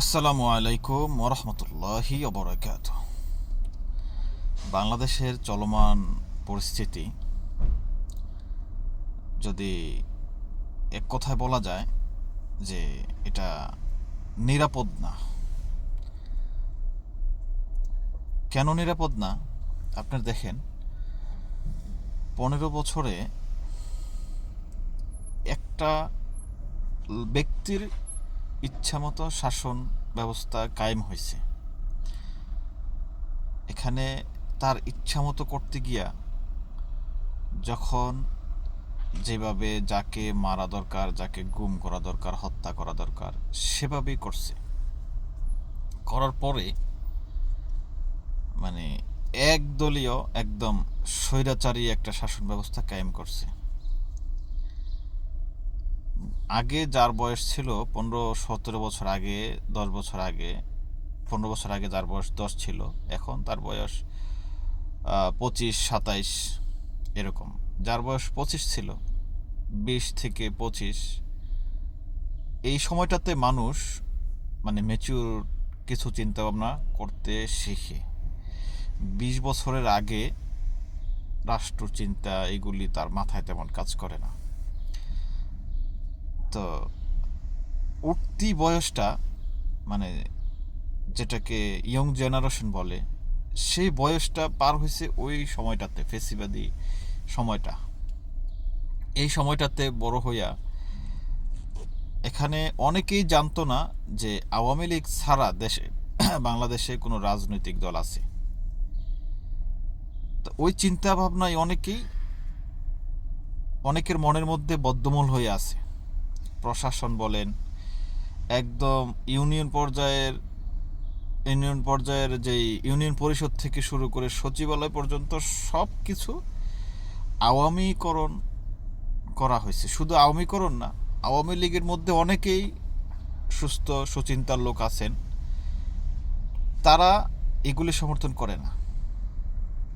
আসসালামু আলাইকুম ওরহমতুল্লাহি অবরাকাত বাংলাদেশের চলমান পরিস্থিতি যদি এক কথায় বলা যায় যে এটা নিরাপদ না। কেন নিরাপদ না? আপনার দেখেন, পনেরো বছরে একটা ব্যক্তির ইচ্ছামতো শাসন ব্যবস্থা কায়েম হয়েছে। এখানে তার ইচ্ছামতো করতে গিয়া যখন যেভাবে যাকে মারা দরকার, যাকে গুম করা দরকার, হত্যা করা দরকার, সেভাবেই করছে। করার পরে মানে একদলীয়, একদম স্বৈরাচারী একটা শাসন ব্যবস্থা কায়েম করছে। আগে যার বয়স ছিল পনেরো সতেরো বছর আগে, দশ বছর আগে, পনেরো বছর আগে যার বয়স দশ ছিল, এখন তার বয়স পঁচিশ, সাতাইশ, এরকম। যার বয়স পঁচিশ ছিল, বিশ থেকে পঁচিশ, এই সময়টাতে মানুষ মানে ম্যাচিউর কিছু চিন্তা ভাবনা করতে শিখে। বিশ বছরের আগে রাষ্ট্র চিন্তা এগুলি তার মাথায় তেমন কাজ করে না। তো উঠতি বয়সটা মানে যেটাকে ইয়ং জেনারেশন বলে, সেই বয়সটা পার হয়েছে ওই সময়টাতে, ফেসিবাদী সময়টা। এই সময়টাতে বড় হইয়া এখানে অনেকেই জানতো না যে আওয়ামী লীগ ছাড়া দেশে, বাংলাদেশে কোনো রাজনৈতিক দল আছে। তো ওই চিন্তা ভাবনায় অনেকেই, অনেকের মনের মধ্যে বদ্ধমূল হয়ে আছে। প্রশাসন বলেন, একদম ইউনিয়ন পর্যায়ের ইউনিয়ন পর্যায়ের যেই ইউনিয়ন পরিষদ থেকে শুরু করে সচিবালয় পর্যন্ত সব কিছু আওয়ামীকরণ করা হয়েছে। শুধু আওয়ামীকরণ না, আওয়ামী লীগের মধ্যে অনেকেই সুস্থ, সুচিন্তার লোক আছেন। তারা এগুলি সমর্থন করে না।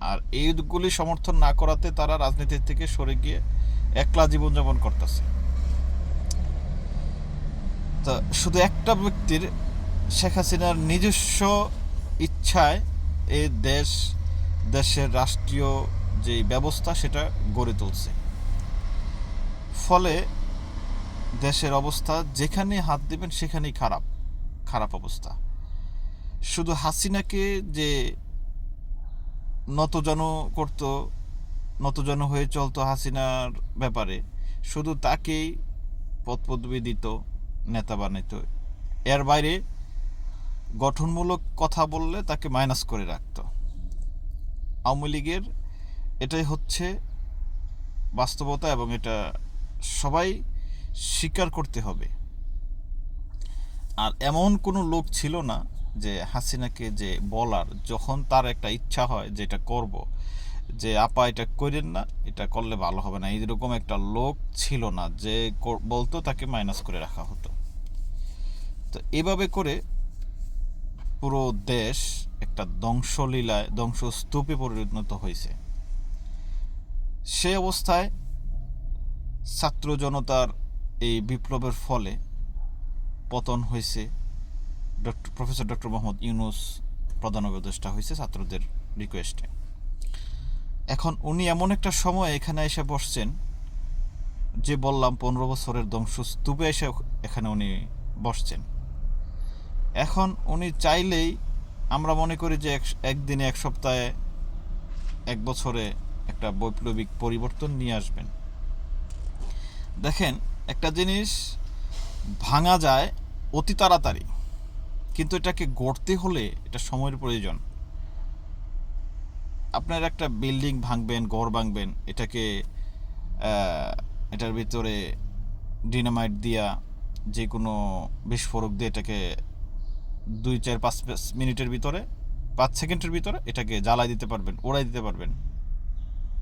আর এইগুলি সমর্থন না করাতে তারা রাজনীতির থেকে সরে গিয়ে একলা জীবনযাপন করতেছে। তা শুধু একটা ব্যক্তির শেখ হাসিনার নিজস্ব ইচ্ছায় এ দেশ, দেশের রাষ্ট্রীয় যে ব্যবস্থা, সেটা গড়ে তুলছে। ফলে দেশের অবস্থা যেখানে হাত দেবেন, সেখানেই খারাপ খারাপ অবস্থা। শুধু হাসিনাকে যে নতজন করতো, নতজন হয়ে চলতো হাসিনার ব্যাপারে, শুধু তাকেই পদ পদবি দিত নেতা বানাইতো এর বাইরে গঠনমূলক কথা বললে তাকে মাইনাস করে রাখত। আওয়ামী লীগের এটাই হচ্ছে বাস্তবতা এবং এটা সবাই স্বীকার করতে হবে। আর এমন কোনো লোক ছিল না যে হাসিনাকে যে বলার, যখন তার একটা ইচ্ছা হয় যে এটা করব, যে, আপা, এটা করেন না, এটা করলে ভালো হবে না। এইরকম একটা লোক ছিল না যে বলতো তাকে মাইনাস করে রাখা হতো। তো এভাবে করে পুরো দেশ একটা ধ্বংসলীলায়, ধ্বংসস্তূপে পরিণত হয়েছে। সে অবস্থায় ছাত্র জনতার এই বিপ্লবের ফলে পতন হয়েছে। Doctor, professor doctor Mohammad Yunus প্রধান উপদেষ্টা হয়েছে ছাত্রদের রিকোয়েস্টে এখন উনি এমন একটা সময় এখানে এসে বসছেন যে বললাম পনেরো বছরের ধ্বংসস্তূপে এসে এখানে উনি বসছেন। এখন উনি চাইলেই আমরা মনে করি যে এক একদিনে এক সপ্তাহে এক বছরে একটা বৈপ্লবিক পরিবর্তন নিয়ে আসবেন। দেখেন, একটা জিনিস ভাঙা যায় অতি তাড়াতাড়ি, কিন্তু এটাকে গড়তে হলে এটা সময়ের প্রয়োজন। আপনার একটা বিল্ডিং ভাঙবেন, ঘর ভাঙবেন, এটাকে এটার ভিতরে ডিনামাইট দিয়া যে কোনো বিস্ফোরক দিয়ে এটাকে দুই, চার, পাঁচ মিনিটের ভিতরে, পাঁচ সেকেন্ডের ভিতরে এটাকে জ্বালাই দিতে পারবেন ওড়াই দিতে পারবেন।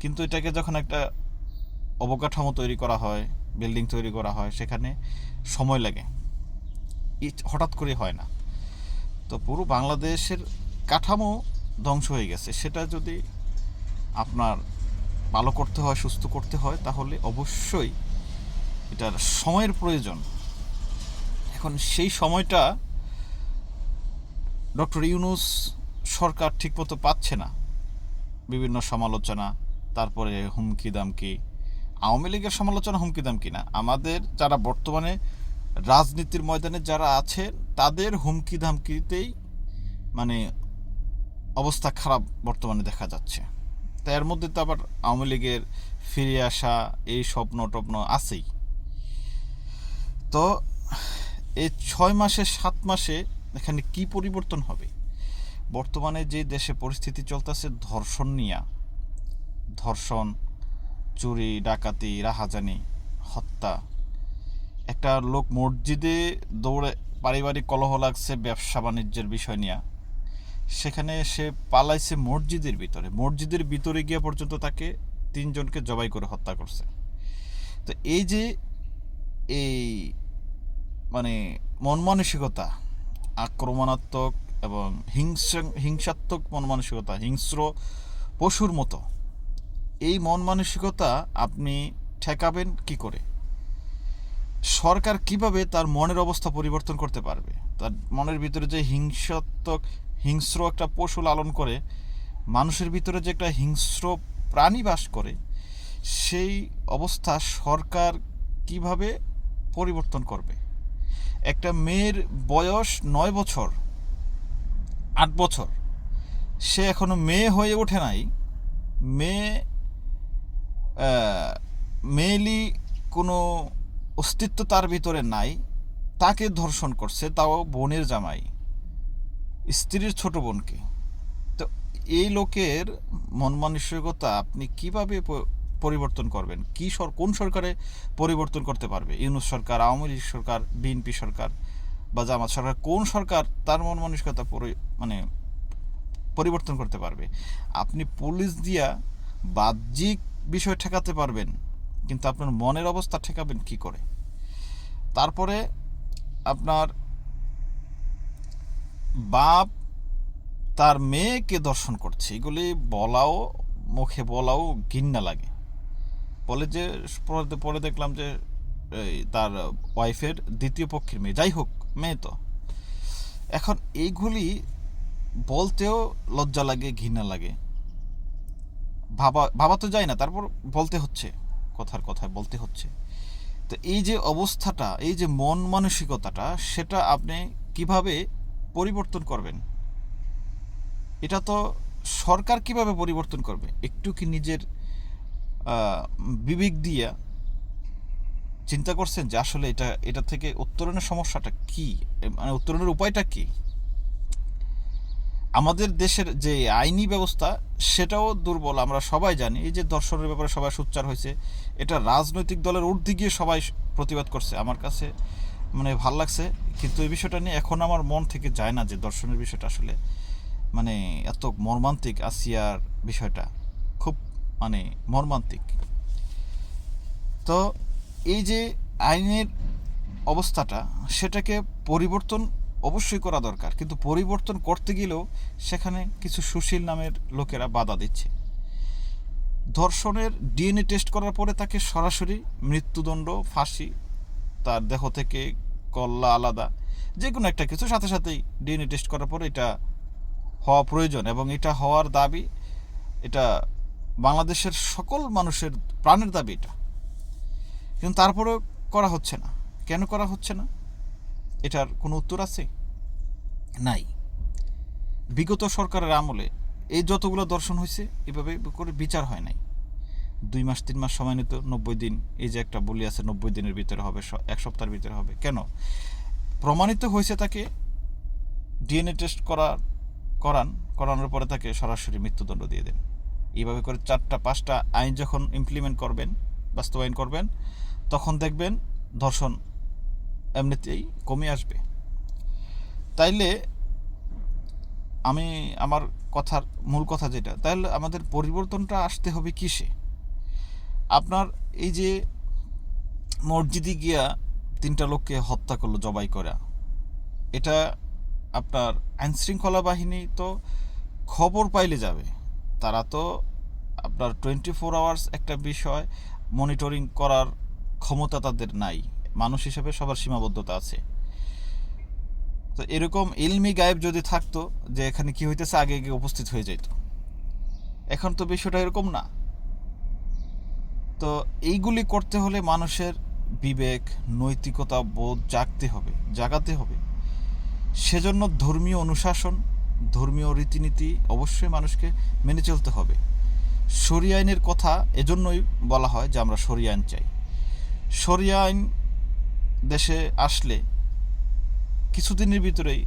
কিন্তু এটাকে যখন একটা অবকাঠামো তৈরি করা হয়, বিল্ডিং তৈরি করা হয়, সেখানে সময় লাগে। হঠাৎ করে হয় না। তো পুরো বাংলাদেশের কাঠামো ধ্বংস হয়ে গেছে। সেটা যদি আপনার ভালো করতে হয়, সুস্থ করতে হয়, তাহলে অবশ্যই এটার সময়ের প্রয়োজন। এখন সেই সময়টা ডক্টর ইউনুস সরকার ঠিকমতো পাচ্ছে না। বিভিন্ন সমালোচনা, তারপরে হুমকি দামকি। আওয়ামী লীগের সমালোচনা হুমকি দামকি না। আমাদের যারা বর্তমানে রাজনীতির ময়দানে যারা আছেন, তাদের হুমকি ধামকিতেই মানে অবস্থা খারাপ বর্তমানে দেখা যাচ্ছে। তা এর মধ্যে তো আবার আওয়ামী লীগের ফিরে আসা এই স্বপ্ন টপ্ন আছেই। তো এই ছয় মাসে, সাত মাসে এখানে কি পরিবর্তন হবে? বর্তমানে যে দেশে পরিস্থিতি চলতেছে, ধর্ষণ নিয়া। ধর্ষণ, চুরি, ডাকাতি, রাহাজানি, হত্যা। একটা লোক মসজিদে দৌড়ে পারিবারিক কলহ লাগছে, ব্যবসা বাণিজ্যের বিষয় নিয়ে। সেখানে সে পালাইছে মসজিদের ভিতরে। মসজিদের ভিতরে গিয়ে পর্যন্ত তাকে তিনজনকে জবাই করে হত্যা করছে। তো এই যে এই মানে মন মানসিকতা আক্রমণাত্মক এবং হিংস, হিংসাত্মক মন মানসিকতা, হিংস্র পশুর মতো। এই মন মানসিকতা আপনি ঠেকাবেন কি করে? সরকার কীভাবে তার মনের অবস্থা পরিবর্তন করতে পারবে? তার মনের ভিতরে যে হিংসাত্মক, হিংস্র একটা পশু লালন করে, মানুষের ভিতরে যে একটা হিংস্র প্রাণী বাস করে, সেই অবস্থা সরকার কীভাবে পরিবর্তন করবে? একটা মেয়ের বয়স নয় বছর, আট বছর। সে এখনও মেয়ে হয়ে ওঠে নাই। মেয়ে মেয়েলি কোনো অস্তিত্ব তার ভিতরে নাই। তাকে ধর্ষণ করছে তাও বোনের জামাই, স্ত্রীর ছোট বোনকে। তো এই লোকের মন মানসিকতা আপনি কীভাবে পরিবর্তন করবেন? কি সর, কোন সরকারে পরিবর্তন করতে পারবে? ইউনুস সরকার, আওয়ামী লীগ সরকার, বিএনপি সরকার বা জামাত সরকার, কোন সরকার তার মন মানসিকতা মানে পরিবর্তন করতে পারবে? আপনি পুলিশ দিয়া বাহ্যিক বিষয় ঠেকাতে পারবেন, কিন্তু আপনার মনের অবস্থা ঠেকাবেন কি করে? তারপরে আপনার বাপ তার মেয়েকে দর্শন করছে। এগুলি বলাও, মুখে বলাও ঘিন্না লাগে। যে, পরে- দেখলাম যে তার ওয়াইফের দ্বিতীয় পক্ষের মেয়ে। যাই হোক, মেয়ে তো। এখন এইগুলি বলতেও লজ্জা লাগে, ঘৃণা লাগে। ভাবা ভাবা তো যায় না, তারপর বলতে হচ্ছে, কথার কথায় বলতে হচ্ছে। তো এই যে অবস্থাটা, এই যে মন মানসিকতাটা, সেটা আপনি কীভাবে পরিবর্তন করবেন? এটা তো সরকার কীভাবে পরিবর্তন করবে? একটু কি নিজের বিবেক দিয়া চিন্তা করছেন যে আসলে এটা এটা থেকে উত্তরণের সমস্যাটা কি? মানে উত্তরণের উপায়টা কি? আমাদের দেশের যে আইনি ব্যবস্থা, সেটাও দুর্বল। আমরা সবাই জানি এই যে দর্শনের ব্যাপারে সবাই সোচ্চার হয়েছে। এটা রাজনৈতিক দলের ঊর্ধ্বে গিয়ে সবাই প্রতিবাদ করছে। আমার কাছে মানে ভালো লাগছে। কিন্তু এই বিষয়টা নিয়ে এখন আমার মন থেকে যায় না যে দর্শনের বিষয়টা আসলে মানে এত মর্মান্তিক, আসিয়ার বিষয়টা। মানে মর্মান্তিক। তো এই যে আইনের অবস্থাটা, সেটাকে পরিবর্তন অবশ্যই করা দরকার। কিন্তু পরিবর্তন করতে গেলেও সেখানে কিছু সুশীল নামের লোকেরা বাধা দিচ্ছে। ধর্ষণের ডিএনএ টেস্ট করার পরে তাকে সরাসরি মৃত্যুদণ্ড, ফাঁসি, তার দেহ থেকে কল্লা আলাদা যে কোনো একটা কিছু, সাথে সাথেই ডিএনএ টেস্ট করার পরে এটা হওয়া প্রয়োজন এবং এটা হওয়ার দাবি, এটা বাংলাদেশের সকল মানুষের প্রাণের দাবি এটা। কিন্তু তারপরেও করা হচ্ছে না। কেন করা হচ্ছে না? এটার কোনো উত্তর আছে? নাই। বিগত সরকারের আমলে এই যতগুলো দর্শন হয়েছে, এভাবে করে বিচার হয় নাই। দুই মাস, তিন মাস সময় নিত, নব্বই দিন। এই যে একটা বলি আছে, নব্বই দিনের ভিতরে হবে এক সপ্তাহের ভিতরে হবে। কেন? প্রমাণিত হয়েছে তাকে, ডিএনএ টেস্ট করা, করান, করানোর পরে তাকে সরাসরি মৃত্যুদণ্ড দিয়ে দেন। এইভাবে করে চারটা, পাঁচটা আইন যখন ইমপ্লিমেন্ট করবেন, বাস্তবায়ন করবেন, তখন দেখবেন ধর্ষণ এমনিতেই কমে আসবে। তাইলে আমি আমার কথার মূল কথা যেটা তাহলে আমাদের পরিবর্তনটা আসতে হবে কিসে? আপনার এই যে মসজিদে গিয়া তিনটা লোককে হত্যা করল, জবাই করা, এটা আপনার আইনশৃঙ্খলা বাহিনী তো খবর পাইলে যাবে। তারা তো আপনার টোয়েন্টি ফোর আওয়ার্স একটা বিষয় মনিটরিং করার ক্ষমতা তাদের নাই। মানুষ হিসেবে সবার সীমাবদ্ধতা আছে। তো এরকম ইলমি গায়েব যদি থাকতো, যে এখানে কি হইতেছে, আগে আগে উপস্থিত হয়ে যেত এখন তো বিষয়টা এরকম না। তো এইগুলি করতে হলে মানুষের বিবেক, নৈতিকতা, বোধ জাগতে হবে, জাগাতে হবে। সেজন্য ধর্মীয় অনুশাসন ধর্মীয় রীতিনীতি অবশ্যই মানুষকে মেনে চলতে হবে। সরি আইনের কথা এজন্যই বলা হয় যে আমরা সরি আইন চাই। সরি আইন দেশে আসলে কিছুদিনের ভিতরেই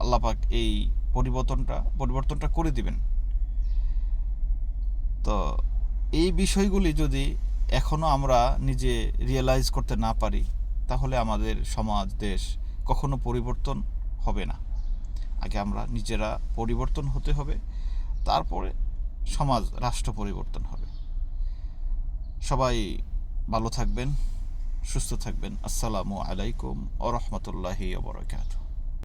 আল্লাপাক এই পরিবর্তনটা পরিবর্তনটা করে দিবেন। তো এই বিষয়গুলি যদি এখনও আমরা নিজে রিয়েলাইজ করতে না পারি, তাহলে আমাদের সমাজ, দেশ কখনো পরিবর্তন হবে না। আগে আমরা নিজেরা পরিবর্তন হতে হবে, তারপরে সমাজ, রাষ্ট্র পরিবর্তন হবে। সবাই ভালো থাকবেন, সুস্থ থাকবেন। আসসালামু আলাইকুম ও রহমতুল্লাহি